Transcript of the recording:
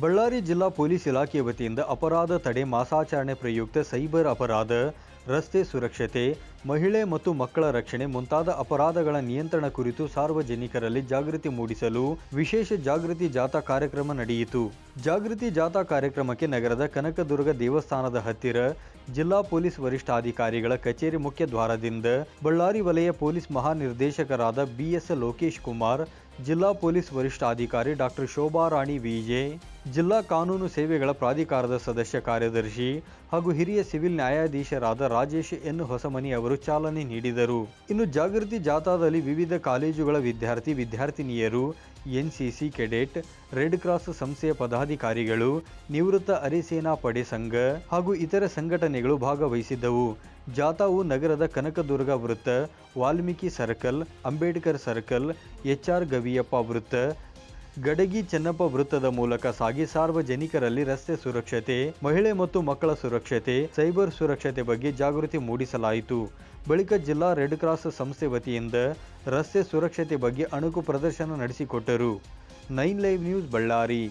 ಬಳ್ಳಾರಿ ಜಿಲ್ಲಾ ಪೊಲೀಸ್ ಇಲಾಖೆ ವತಿಯಿಂದ ಅಪರಾಧ ತಡೆ ಮಾಸಾಚರಣೆ ಪ್ರಯುಕ್ತ ಸೈಬರ್ ಅಪರಾಧ, ರಸ್ತೆ ಸುರಕ್ಷತೆ, ಮಹಿಳೆ ಮತ್ತು ಮಕ್ಕಳ ರಕ್ಷಣೆ ಮುಂತಾದ ಅಪರಾಧಗಳ ನಿಯಂತ್ರಣ ಕುರಿತು ಸಾರ್ವಜನಿಕರಲ್ಲಿ ಜಾಗೃತಿ ಮೂಡಿಸಲು ವಿಶೇಷ ಜಾಗೃತಿ ಜಾಥಾ ಕಾರ್ಯಕ್ರಮ ನಡೆಯಿತು. ಜಾಗೃತಿ ಜಾಥಾ ಕಾರ್ಯಕ್ರಮಕ್ಕೆ ನಗರದ ಕನಕದುರ್ಗ ದೇವಸ್ಥಾನದ ಹತ್ತಿರ ಜಿಲ್ಲಾ ಪೊಲೀಸ್ ವರಿಷ್ಠಾಧಿಕಾರಿಗಳ ಕಚೇರಿ ಮುಖ್ಯ ದ್ವಾರದಿಂದ ಬಳ್ಳಾರಿ ವಲಯ ಪೊಲೀಸ್ ಮಹಾನಿರ್ದೇಶಕರಾದ ಬಿಎಸ್ ಲೋಕೇಶ್ ಕುಮಾರ್ ಜಿಲ್ಲಾ ಪೊಲೀಸ್ ವರಿಷ್ಠಾಧಿಕಾರಿ ಡಾಕ್ಟರ್ ಶೋಭಾ ರಾಣಿ ವಿಜೆ, ಜಿಲ್ಲಾ ಕಾನೂನು ಸೇವೆಗಳ ಪ್ರಾಧಿಕಾರದ ಸದಸ್ಯ ಕಾರ್ಯದರ್ಶಿ ಹಾಗೂ ಹಿರಿಯ ಸಿವಿಲ್ ನ್ಯಾಯಾಧೀಶರಾದ ರಾಜೇಶ್ ಎನ್ ಹೊಸಮನಿ ಅವರು ಚಾಲನೆ ನೀಡಿದರು. ಇನ್ನು ಜಾಗೃತಿ ಜಾಥಾದಲ್ಲಿ ವಿವಿಧ ಕಾಲೇಜುಗಳ ವಿದ್ಯಾರ್ಥಿ ವಿದ್ಯಾರ್ಥಿನಿಯರು, ಎನ್ಸಿಸಿ ಕೆಡೆಟ್, ರೆಡ್ ಕ್ರಾಸ್ ಸಂಸ್ಥೆಯ ಪದಾಧಿಕಾರಿಗಳು, ನಿವೃತ್ತ ಅರೆಸೇನಾ ಪಡೆ ಸಂಘ ಹಾಗೂ ಇತರ ಸಂಘಟನೆಗಳು ಭಾಗವಹಿಸಿದ್ದವು. ಜಾಥಾವು ನಗರದ ಕನಕದುರ್ಗ ವೃತ್ತ, Valmiki circle, Ambedkar circle, H R Gaviyappa ವೃತ್ತ, ಗಡಗಿ ಚೆನ್ನಪ್ಪ ವೃತ್ತದ ಮೂಲಕ ಸಾಗಿ ಸಾರ್ವಜನಿಕರಲ್ಲಿ ರಸ್ತೆ ಸುರಕ್ಷತೆ, ಮಹಿಳೆ ಮತ್ತು ಮಕ್ಕಳ ಸುರಕ್ಷತೆ, ಸೈಬರ್ ಸುರಕ್ಷತೆ ಬಗ್ಗೆ ಜಾಗೃತಿ ಮೂಡಿಸಲಾಯಿತು. ಬಳಿಕ ಜಿಲ್ಲಾ ರೆಡ್ ಕ್ರಾಸ್ ಸಂಸ್ಥೆ ವತಿಯಿಂದ ರಸ್ತೆ ಸುರಕ್ಷತೆ ಬಗ್ಗೆ ಅಣುಕು ಪ್ರದರ್ಶನ ನಡೆಸಿಕೊಟ್ಟರು. Nine live news Ballari.